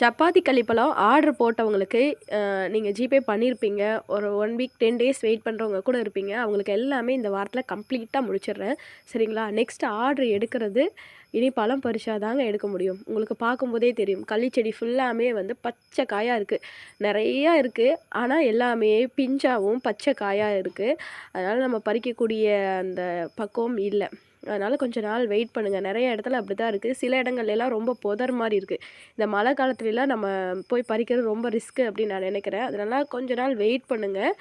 Chapati கழிப்பெல்லாம் order போட்டவங்களுக்கு நீங்கள் GPay பண்ணியிருப்பீங்க ஒரு one week ten days wait பண்ணுறவங்க கூட இருப்பீங்க. அவங்களுக்கு எல்லாமே இந்த வாரத்தில் கம்ப்ளீட்டாக முடிச்சிடுறேன். சரிங்களா? நெக்ஸ்ட் ஆர்டர் எடுக்கிறது இனி பழம் பறிச்சா தாங்க எடுக்க முடியும். உங்களுக்கு பார்க்கும்போதே தெரியும். கள்ளிச்செடி ஃபுல்லாமே வந்து பச்சை காயாக இருக்குது நிறையா இருக்குது ஆனால் எல்லாமே பிஞ்சாகவும் பச்சை காயாக இருக்குது அதனால் நம்ம பறிக்கக்கூடிய அந்த பக்குவம் இல்லை. அதனால் கொஞ்ச நாள் வெயிட் பண்ணுங்கள் நிறைய இடத்துல அப்படி தான் இருக்குது சில இடங்கள்லாம் ரொம்ப புதர் மாதிரி இருக்குது இந்த மழை காலத்துலலாம் நம்ம போய் பறிக்கிறது ரொம்ப ரிஸ்க்கு அப்படின்னு நான் நினைக்கிறேன். அதனால் கொஞ்ச நாள் வெயிட் பண்ணுங்கள்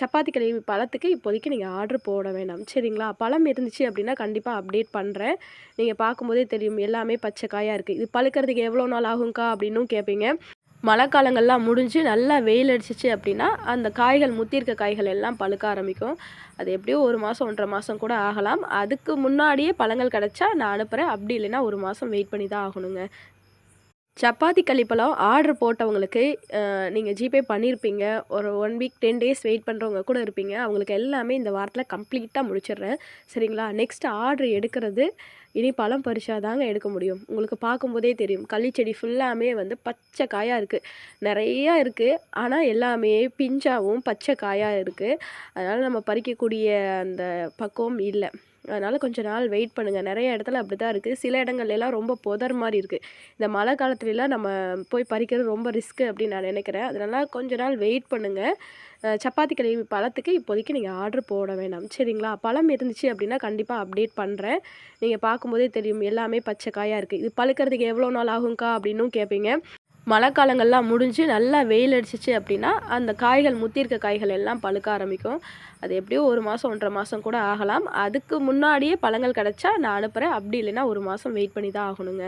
சப்பாத்தி கழுவி பழத்துக்கு இப்போதைக்கு நீங்கள் ஆர்டர் போட வேண்டாம் சரிங்களா? பழம் இருந்துச்சு அப்படின்னா கண்டிப்பாக அப்டேட் பண்ணுறேன் நீங்கள் பார்க்கும்போதே தெரியும். எல்லாமே பச்சை காயாக இருக்குது இது பழுக்கிறதுக்கு எவ்வளோ நாள் ஆகும்க்கா அப்படின்னும் கேட்பீங்க மழை காலங்கள்லாம் முடிஞ்சு நல்லா வெயில் அடிச்சிச்சு அப்படின்னா அந்த காய்கள் முத்திருக்க காய்கள் எல்லாம் பழுக்க ஆரம்பிக்கும். அது எப்படியோ ஒரு மாதம் ஒன்றரை மாதம் கூட ஆகலாம். அதுக்கு முன்னாடியே பழங்கள் கிடச்சா நான் அனுப்புகிறேன் அப்படி இல்லைன்னா ஒரு மாதம் வெயிட் பண்ணி தான் ஆகணுங்க. சப்பாத்தி களிப்பழம் ஆர்டர் போட்டவங்களுக்கு நீங்கள் ஜிபே பண்ணியிருப்பீங்க ஒரு one week ten days wait பண்ணுறவங்க கூட இருப்பீங்க. அவங்களுக்கு எல்லாமே இந்த வாரத்தில் கம்ப்ளீட்டாக முடிச்சிடுறேன். சரிங்களா? நெக்ஸ்ட் ஆர்டர் எடுக்கிறது இனி பழம் பறிச்சா தாங்க எடுக்க முடியும். உங்களுக்கு பார்க்கும்போதே தெரியும். கள்ளிச்செடி ஃபுல்லாமே வந்து பச்சை காயாக இருக்குது நிறையா இருக்குது ஆனால் எல்லாமே பிஞ்சாகவும் பச்சை காயாக இருக்குது அதனால் நம்ம பறிக்கக்கூடிய அந்த பக்குவம் இல்லை. அதனால் கொஞ்ச நாள் வெயிட் பண்ணுங்கள் நிறைய இடத்துல அப்படி தான் இருக்குது சில இடங்கள்லாம் ரொம்ப புதர் மாதிரி இருக்குது இந்த மழை காலத்துலலாம் நம்ம போய் பறிக்கிறது ரொம்ப ரிஸ்க்கு அப்படின்னு நான் நினைக்கிறேன். அதனால் கொஞ்ச நாள் வெயிட் பண்ணுங்கள் சப்பாத்தி கழுவி பழத்துக்கு இப்போதைக்கு நீங்கள் ஆர்டர் போட வேணாம். சரிங்களா? பழம் இருந்துச்சு அப்படின்னா கண்டிப்பாக அப்டேட் பண்ணுறேன் நீங்கள் பார்க்கும்போதே தெரியும். எல்லாமே பச்சை காயாக இருக்குது இது பழுக்கிறதுக்கு எவ்வளோ நாள் ஆகும்க்கா அப்படின்னும் கேட்பீங்க மழை காலங்கள்லாம் முடிஞ்சு நல்லா வெயில் அடிச்சிச்சு அப்படின்னா அந்த காய்கள் முத்திருக்க காய்கள் எல்லாம் பழுக்க ஆரம்பிக்கும். அது எப்படியோ ஒரு மாதம் ஒன்றரை மாதம் கூட ஆகலாம். அதுக்கு முன்னாடியே பழங்கள் கிடச்சா நான் அனுப்புகிறேன் அப்படி இல்லைன்னா ஒரு மாதம் வெயிட் பண்ணி தான் ஆகணுங்க.